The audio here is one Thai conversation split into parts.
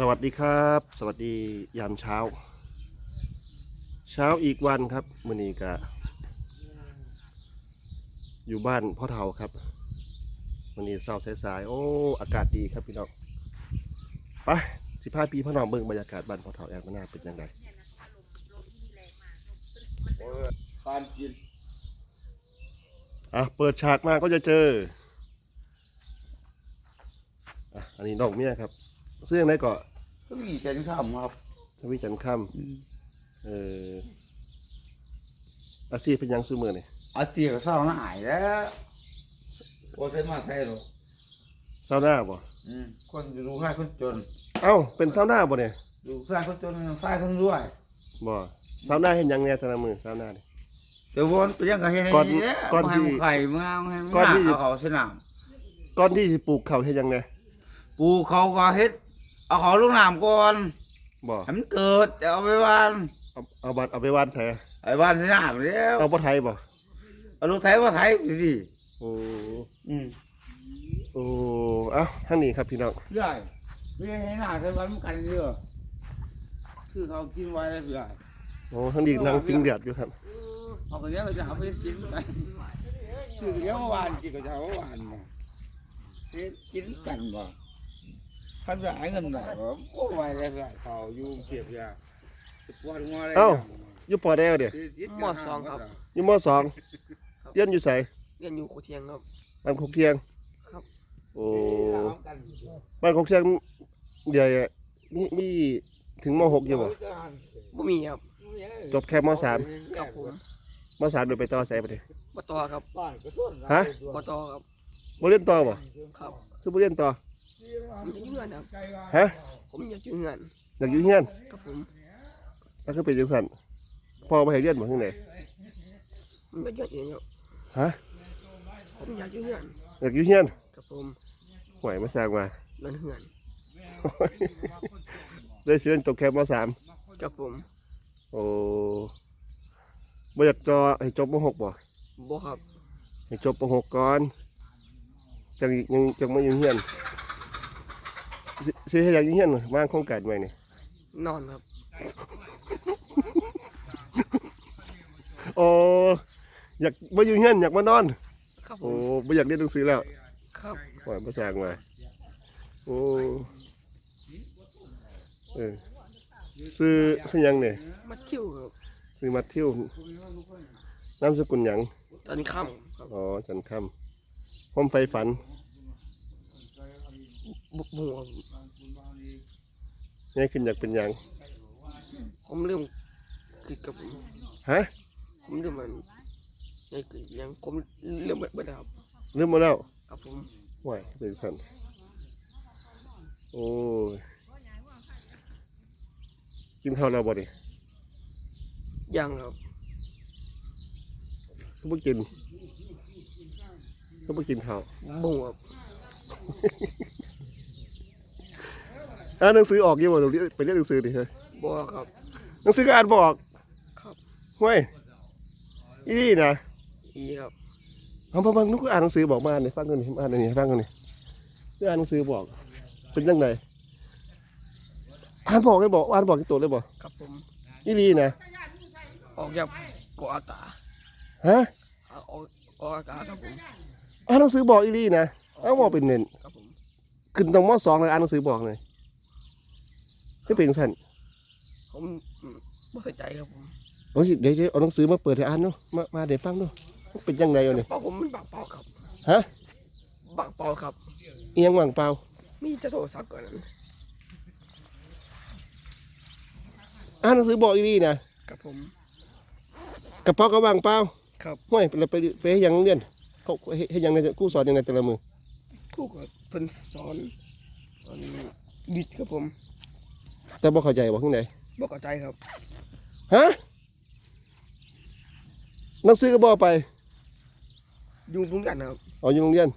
สวัสดีครับ สวัสดียามเช้า เช้าอีกวันครับมือนี้กะอยู่บ้านพ่อเฒ่าครับวันนี้เศร้าสายๆโอ้อากาศดีครับพี่น้องไปสิพาปีพ่อน้องเบิ่งบรรยากาศบ้านพ่อเฒ่าแอนมานาเป็นยังไงการกินอะเปิดฉากมาก็จะเจออะอันนี้น้องเมียครับ เสื้อไหนเกาะก็มีแกงข้ามครับ ทวีจันทร์ค่ำเอออาชีพเป็นหยังซื้อมือนี่อาเซียก็เศร้าหน่ายแล้วโอ้ใช่มาไทยหรอซาวน่าบ่อืมคนอยู่ดูค่ายคนจน เอ้าเป็นซาวน่าบ่เนี่ยดูค่ายคนจนยังค่ายคนรวยบ่ซาวน่าเห็นหยังเนี่ยแตละมือซาวน่านี่ เดี๋ยววนไปยังกับเฮ็ดให้ก่อนดีเด้ก่อนมาสิให้มันไข่มึงเอาให้มึงก่อนที่ เอาเขาสนามก่อนที่สิปลูกเขาวเฮ็ดหยังเนี่ยปูเขาก็เฮ็ด เอาเขาลงน้ำก่อนบ่ให้มันเกิดจะเอาไปวานเอาเอาบัตรเอาไปวานใส่ไอ้วานสนามแล้วเอาบ่ไทยบ่เอาลูกไทยว่าไทยสิโอ้อืมโอ้เอ้าทางนี้ครับพี่น้องใหญ่ไม่ให้หน้าใส่วันมันกันเยอะคือเขากินไว้แล้วใหญ่โอ้ทางนี้นั่งฟิงเดือดอยู่ครับเอาคนนี้เราจะเอาไปกินกันคือเลี้ยงเมื่อวานกินก็จะเอาเมื่อวานมาเฮ็ดกินกันบ่ ท่านจะหาเงินไหนบ่โอ้ยแล้วก็เขาอยู่เก็บยาจะปวดหัวอะไรเอ้า อยู่ปอแดวเด้มสองครับ อยู่มสองเรียนอยู่ไสเรียนอยู่โคเทียงครับ บ้านโคกเทียงครับ โอ้บ้านโคกเทียงเดี๋ยวมีมีถึงมหกอยู่บ่บ่มีครับจบแค่มสามครับผมมสามเดี๋ยวไปต่อไสบ่เด้บ่ต่อครับฮะบ่ต่อครับบ่เรียนต่อบ่ครับ คือบ่เรียนต่อ ผมอยากอยู่เฮือนครับฮะผมอยากอยู่เฮือนอยากอยู่เฮียนครับผมแล้วคือเป็นจังซั่นพ่อบ่ให้เรียนบ่จังไดผมอยากอยู่เฮือนครับฮะผมอยากอยู่เฮือนอยากอยู่เฮียนครับผมห่วยมาสร้างมา นั่นเฮือนเลยสิเรียนจบแค่มสามครับผมโอ้บ่อยากจอให้จบมหกบ่บ่ครับให้จบมหกก่อนจังยังจังมาอยู่เฮียน สิสิให้อยากอยู่เฮียนวางโครงการไว้นี่นอนครับ โอ้อยากมาอยู่เฮียนอยากมานอน ครับผโอ้มบ่อยากเรียนหนังสือแล้วครับห่วยมาสร้างมาโอ้เออซื้อซื้อหยังเนี่ยมาคิวครับซื้อมาเที่ยวนามสกุลหยัง ตอนค่ำครับ อ๋อจันทร์คำความไฟฝัน บ่บ่ครับนี่ขึ้นอยากเป็นหยัง ผมเริ่มคิดกับผมฮะผมเริ่มมันยังคือยังผมเริ่มเบิดเบิดแล้วครับเริ่มมาแล้วครับผมห่วยเป็นสันโอ้ยกินข้าวแล้วบ่ดิยังครับก็บ่กินก็บ่กินข้าวบ่ครับ อ่านหนังสือออกยี่บ่เดี๋ยวไปเรียนหนังสือดิเฮ้ยบ่ครับ หนังสือก็อ่านบออกครับห่วยอีนี่นะอีครับเอามาบางนุกอ่านหนังสือบอกมาอ่านให้ฟังกันนี่อ่านอันนี้ให้ฟังกันนี่คืออ่านหนังสือบอก เป็นจังไดอ่านบอกให้บอกอ่านบอกที่ตัวเลยบอกครับผมอีนี่นะออกจากเกาะอากาศฮะออกออกอากาศครับผมอ่านหนังสือบอกอีนี่นะเอาบอกเป็นเน้นครับผมขึ้นตรงมสองเลยอ่านหนังสือบอกเลย ก็เป็นสันผมอืมบ่ใส่ใจครับผมโอ้ยเดี๋ยวเดี๋ยวเอาหนังสือมาเปิดให้อ่านเนาะมามาเดี๋ยวฟังเนาะมันเป็นยังไงวะเนี่ยเป้าผมมันบางเปล่าครับฮะบางเปล่าครับเอียงว่างเปล่ามีจะโทรศัพท์ก่อนนั้นอ่านหนังสือบอกอีนี่นะครับผมกระเป๋าก็ว่างเปล่าครับห้วยเราไปไปให้ยังโรงเรียนเขาให้ให้ยังไงกู้สอนยังไงแต่ละมือผู้ก็เพิ่นสอนอันบิดครับผม แต่บ่เข้าใจบอกข้างในบ่เข้าใจครับ ฮะหนังสือก็บอไป อยู่ตรงกันครับอ๋ออยู่โรงเรียน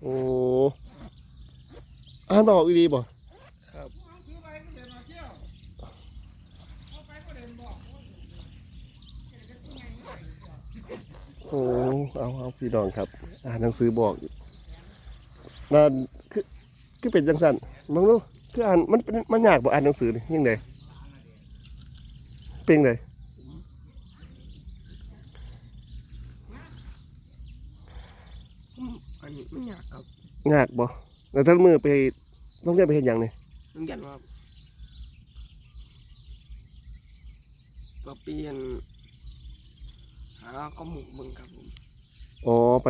โอ้อ่านบอกอีดีบ่ครับโอ้เอาเอาพี่น้องครับ อ่านหนังสือบอกนั่นคือคือเป็นจังสันมองดู คืออ่านมันเป็นมันยากบ่อ่านหนังสือนี่ยังไงเป็นไงอืมอันนี้มันยากครับยากบ่แล้วท่านมือไปต้องเรียนไปเห็นอย่างนี่ต้องยันว่าก็เปลี่ยนหาข้อมูลเบิ่งครับผมอ๋อไป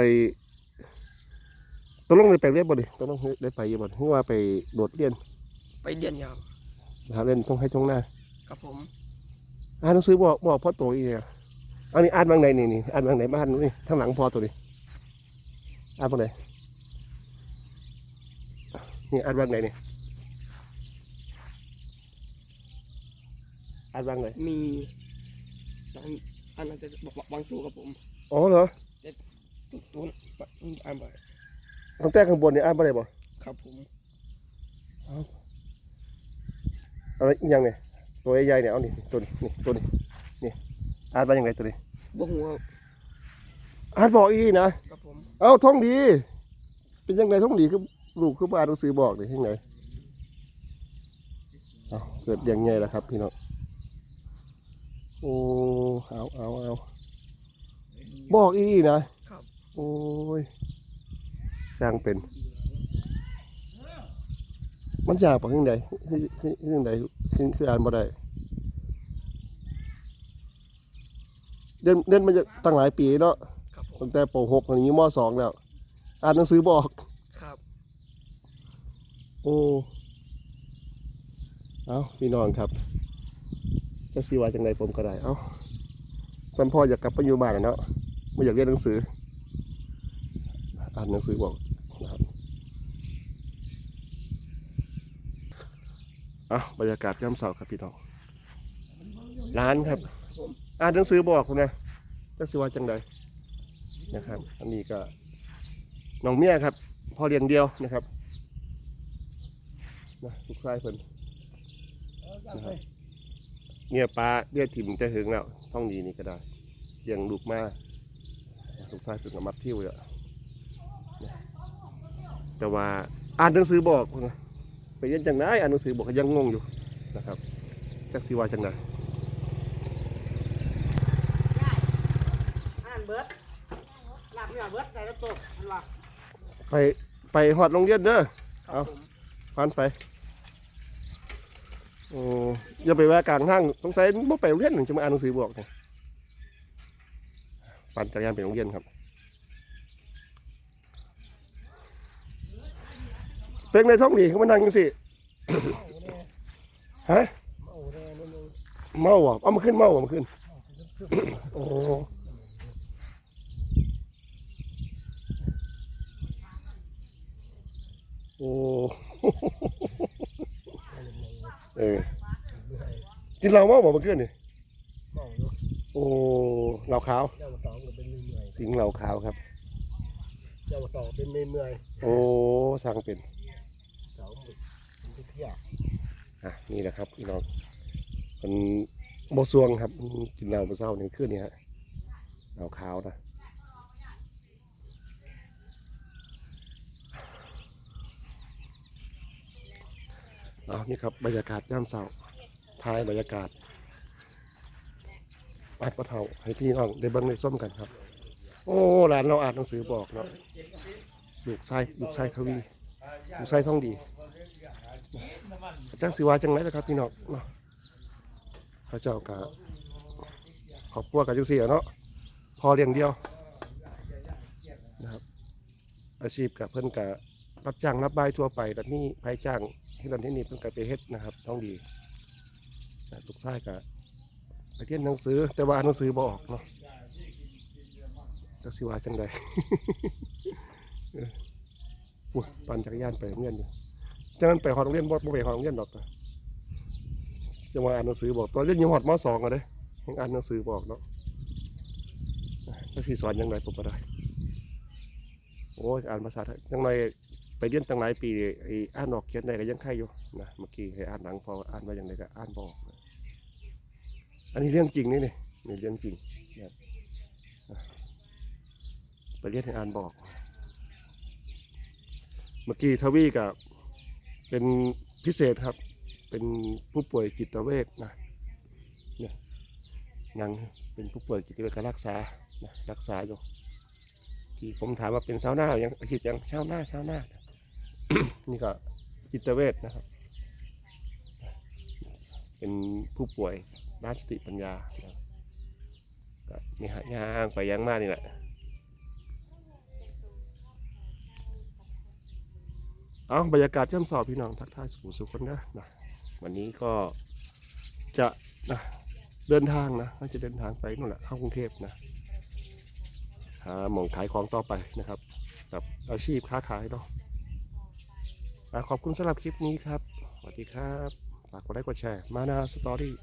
ต้องลงได้ไปเรียนบ่ดิต้องลงได้ไปอยู่บ่คือว่าไปโดดเรียน ไปเรียนยาวหาเรียนต้องให้ตรงหน้าครับผมอ่านหนังสือบอกบอกพ่อโตอีเนี่ยอันนี้อ่านบางไหนนี่นี่อ่านบางไหนบ้านนี่ทางหลังพอตัวนี้อ่านบางไหนนี่อ่านบางไหนนี่อ่านบางไหนมีบางอันนั้นจะบอกบางตัวครับผมอ๋อเหรอตัวตัวอ่านไปตั้งแต่ข้างบนนี่อ่านบางไหนบ่ครับผม อะไรอีกอย่างเนี่ยตัวใหญ่ๆเนี่ยเอานี่ตัวนี้นี่ตัวนี้นี่อ่านบางยังไงตัวนี้บ่หัวอ่านบอกอีกนะครับผมเอ้าท่องดี เป็นยังไงท่องดีคือลูกคือบ่อ่านหนังสือบอกเลยยังไงเอาเกิดอย่างไงล่ะครับ พี่น้องโอ้เอาเอาเอาบอกอีกนะครับโอ้ยสร้างเป็น มันยากปะยังไงคือคือคือยังไงคือคืออ่านบ่ได้เดินเดินมาจะตั้งหลายปีเนาะครับผมตั้งแต่ป .6 อันนี้ม .2 แล้ว อ่านหนังสือบอก ครับ โอ้เอาพี่น้องครับจะสีว่าจังไดผมก็ได้ เอาสัมพออยากกลับไปอยู่บ้านแล้วเนาะไม่อยากเรียนหนังสือ อ่านหนังสือบอกนะครับเอาบรรยากาศย่ำเสาครับพี่น้องร้านครับ อ่านหนังสือบอกคุณนะจะสีว่าจังไดนะครับ อันนี้ก็น้องเมียครับพอเลี้ยงเดียวนะครับนะลูกชายเพิ่นนะครับเมียปลาเบี้ยถิ่มแต่หึงแล้วท้องดีนี่ก็ได้เลี้ยงลูกมาลูกชายเพิ่นก็มัดเที่ยวเยนะแต่ว่าอ่านหนังสือบอกพุ่นนะ ไปเรียนจังไดอ่านหนังสือบอกก็ยังงงอยู่นะครับจักสิว่าจังไดอ่านเบิร์ดหลับเนี่ยเบิร์ดใส่แล้วตกมันว่าไปไปหอดโรงเรียนเด้อครับผมผ่านไปโอ้อย่าไปแวะกลางทางสงสัยบ่ไปโรงเรียนหนึ่งจะมาอ่านหนังสือบอกเนี่ยปั่นจักรยานไปโรงเรียนครับ เป็นในท้องดีเขามานั่งกันสิฮะเมาอะเอามาขึ้นเมาอะมาขึ้น โอ้โอ้เออกินเหล้าเมาบ่เมาขึ้นนี่เมาอยู่โอ้เหล้าขาวเจ้าสองก็เป็นเมื่อยสิงเหล้าขาวครับๆเจ้าสองเป็นเมื่อยโอ้สั่งเป็น อะนี่แหละครับพี่น้องมันโบซวงครับกินเหล้าเมื่อเช้านี่ขึ้นนี่ฮะเหล้าขาวนะเอานี่ครับบรรยากาศย่ามเช้าท้ายบรรยากาศอัดปะเทาให้พี่น้องได้เบิ่งได้ส้มกันครับ โอ้หลานเราอ่านหนังสือบอกเนาะลูกชายลูกชายทวีลูกชายท่องดี จังสิว่าจังไรล่ะครับพี่น้องเนาะเขาเจ้ากะขอบครัวกับจังสี่เนาะพอเลี้ยงเดียวนะครับอาชีพกับเพิ่อนกะรับจ้างรับใบทั่วไปแบบนี้ภายจ้างให้ดันที่นี่เพิ่นกะไปเฮ็ดนะครับท้องดีต่ลูกชายกะไปเรียนหนังสือ แต่ว่าหนังสือบออกเนาะจังสิว่าจังใดเอออุ้ยปั่นจักรยานไปโรงเรียนอยู่ จังนั้นไปหอโรงเรียนบ่บ่ไปหอโรงเรียนดอกตาจะมาอ่านหนังสือบอกตอนเรียนยู่หอดมสองอะเด้ยังอ่านหนังสือบอกเนาะแล้วสิสอนยังไงผมก็ได้โอ้อ่านภาษาไทยยังไงไปเรียนตั้งหลายปีไอ้อ่านออกเขียนได้ก็ยังไข่อยู่นะเมื่อกี้ให้อ่านหนังพออ่านว่าอย่างไรก็อ่านบอกอันนี้เรื่องจริงนี่นี่นี่เรื่องจริงนะไปเรียนให้อ่านบอก เมื่อกี้ทวีกับ เป็นพิเศษครับ เป็นผู้ป่วยจิตเวชนะเนี่ยยังเป็นผู้ป่วยจิตเวชก็รักษานะรักษาอยู่ที่ผมถามว่าเป็นชาวนายังอาชีพยังชาวนาชาวนานี่ก็จิตเวชนะครับ เป็นผู้ป่วยด้านสติปัญญานะก็นี่ฮะย่างไปย่างมากนี่แหละ เอาบรรยากาศเชื่อมสอบพี่น้องทักทายสู่สุขคนนะนะวันนี้ก็จะนะเดินทางนะน่าจะเดินทางไปนู่นแหละเข้ากรุงเทพนะหาหมองขายของต่อไปนะครับ กับอาชีพค้าขายเนาะอะขอบคุณสำหรับคลิปนี้ครับ สวัสดีครับฝากกดไลค์กดแชร์มานาสตอรี่